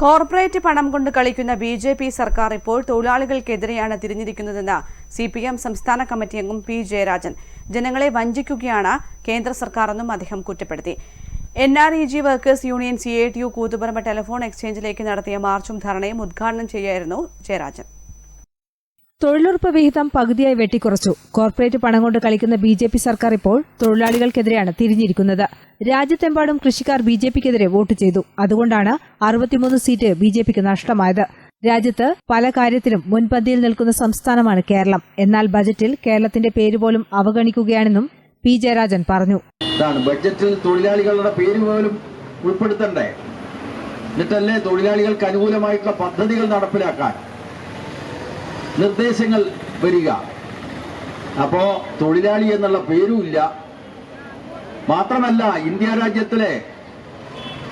Corporate പണം കൊണ്ട് കളിക്കുന്ന ബി ജെ പി സർക്കാർ ഇപ്പോൾ തൊഴിലാളികൾക്കെതിരെയാണ് തിരിഞ്ഞിരിക്കുന്നതെന്ന് സി പി എം സംസ്ഥാന കമ്മിറ്റി അംഗം പി ജയരാജൻ. ജനങ്ങളെ വഞ്ചിക്കുകയാണ് കേന്ദ്ര സർക്കാരെന്നും അദ്ദേഹം കുറ്റപ്പെടുത്തി. N R E G workers union C A T U Koothuparamba telephone എക്സ്ചേഞ്ചിലേക്ക് നടത്തിയ മാർച്ചും ധർണയും ഉദ്ഘാടനം ചെയ്യായിരുന്നു ജയരാജൻ. തൊഴിലുറപ്പ് വിഹിതം പകുതിയായി വെട്ടിക്കുറച്ചു. കോർപ്പറേറ്റ് പണം കൊണ്ട് കളിക്കുന്ന ബി ജെ പി സർക്കാർ ഇപ്പോൾ തൊഴിലാളികൾക്കെതിരെയാണ് തിരിഞ്ഞിരിക്കുന്നത്. രാജ്യത്തെമ്പാടും കൃഷിക്കാർ ബി ജെ പിക്കെതിരെ വോട്ട് ചെയ്തു. അതുകൊണ്ടാണ് അറുപത്തിമൂന്ന് സീറ്റ് ബി ജെ പിക്ക് നഷ്ടമായത്. രാജ്യത്ത് പല കാര്യത്തിലും മുൻപന്തിയിൽ നിൽക്കുന്ന സംസ്ഥാനമാണ് കേരളം. എന്നാൽ ബജറ്റിൽ കേരളത്തിന്റെ പേര് പോലും അവഗണിക്കുകയാണെന്നും പി ജയരാജൻ പറഞ്ഞു. ഇതാണ് ബഡ്ജറ്റിൽ തൊഴിലാളികളുടെ പേര് പോലും ഉൾപ്പെടുത്തണ്ടേ? എന്നിട്ടല്ലേ തൊഴിലാളികൾക്ക് അനുകൂലമായിട്ടുള്ള പദ്ധതികൾ നടപ്പിലാക്കാൻ? നിർദ്ദേശങ്ങൾ വരിക. അപ്പോൾ തൊഴിലാളി എന്നുള്ള പേരുമില്ല മാത്രമല്ല ഇന്ത്യ രാജ്യത്തിലെ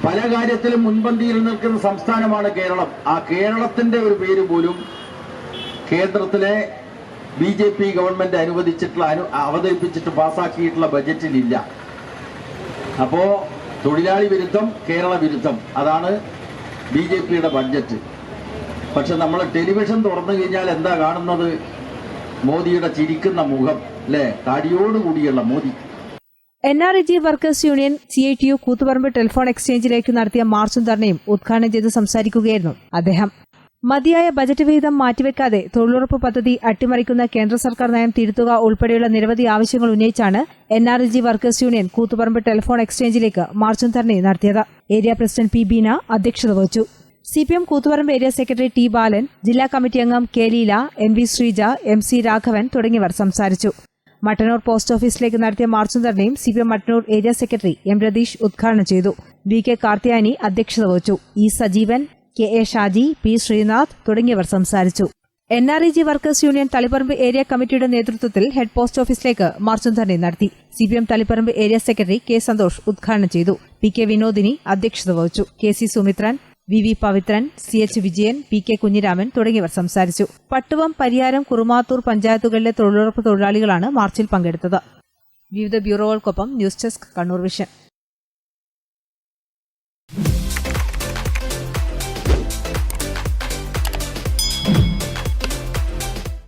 പല കാര്യത്തിലും മുൻപന്തിയിൽ നിൽക്കുന്ന സംസ്ഥാനമാണ് കേരളം. ആ കേരളത്തിന്റെ ഒരു പേര് പോലും കേന്ദ്രത്തിലെ ബി ജെ പി ഗവൺമെന്റ് അനുവദിച്ചിട്ടുള്ള അനു അവതരിപ്പിച്ചിട്ട് പാസ്സാക്കിയിട്ടുള്ള ബജറ്റിലില്ല. അപ്പോൾ തൊഴിലാളി വിരുദ്ധം കേരള വിരുദ്ധം. അതാണ് ബി ജെ പിയുടെ ബഡ്ജറ്റ്. പക്ഷെ നമ്മൾ ടെലിവിഷൻ തുറന്നു കഴിഞ്ഞാൽ എന്താ കാണുന്നത്? മോദിയുടെ ചിരിക്കുന്ന മുഖം അല്ലേ? താടിയോടുകൂടിയുള്ള Modi. N R E G workers union C I T U Koothuparamba telephone എക്സ്ചേഞ്ചിലേക്ക് നടത്തിയ മാർച്ചും ധർണയും ഉദ്ഘാടനം ചെയ്ത് സംസാരിക്കുകയായിരുന്നു അദ്ദേഹം. മതിയായ ബജറ്റ് വിഹിതം മാറ്റിവെക്കാതെ തൊഴിലുറപ്പ് പദ്ധതി അട്ടിമറിക്കുന്ന കേന്ദ്ര സർക്കാർ നയം തിരുത്തുക ഉൾപ്പെടെയുള്ള നിരവധി ആവശ്യങ്ങൾ ഉന്നയിച്ചാണ് N R G workers union Koothuparamba telephone എക്സ്ചേഞ്ചിലേക്ക് മാർച്ചും ധർണയും നടത്തിയത്. ഏരിയ പ്രസിഡന്റ് പി ബീന അധ്യക്ഷത വഹിച്ചു. C P M Koothuparamba area secretary T Balan ജില്ലാ കമ്മിറ്റി അംഗം K Leela M V Sreeja M C Raghavan തുടങ്ങിയവർ സംസാരിച്ചു. മട്ടന്നൂർ പോസ്റ്റ് ഓഫീസിലേക്ക് നടത്തിയ മാർച്ചും ധർണയും C P M Mattannur area secretary M Ratheesh ഉദ്ഘാടനം ചെയ്തു. വി കെ കാർത്തിയാനി അധ്യക്ഷത വഹിച്ചു. E Sajeevan K A Shaji P Sreenath തുടങ്ങിയവർ സംസാരിച്ചു. N R E G workers union Taliparamba area കമ്മിറ്റിയുടെ നേതൃത്വത്തിൽ ഹെഡ് പോസ്റ്റ് ഓഫീസിലേക്ക് മാർച്ചും ധർണയും നടത്തി. C P M Taliparamba area secretary K Santhosh ഉദ്ഘാടനം ചെയ്തു. പി കെ വിനോദിനി അധ്യക്ഷത വഹിച്ചു. K C Sumithran V V Pavithran C H Vijayan P K Kunhiraman തുടങ്ങിയവർ സംസാരിച്ചു. പട്ടുവം പരിയാരം കുറുമാത്തൂർ പഞ്ചായത്തുകളിലെ തൊഴിലുറപ്പ് തൊഴിലാളികളാണ് മാർച്ചിൽ പങ്കെടുത്തത്. വിവിധ ബ്യൂറോകൾക്കൊപ്പം ന്യൂസ് ഡെസ്ക് കണ്ണൂർ വിഷൻ.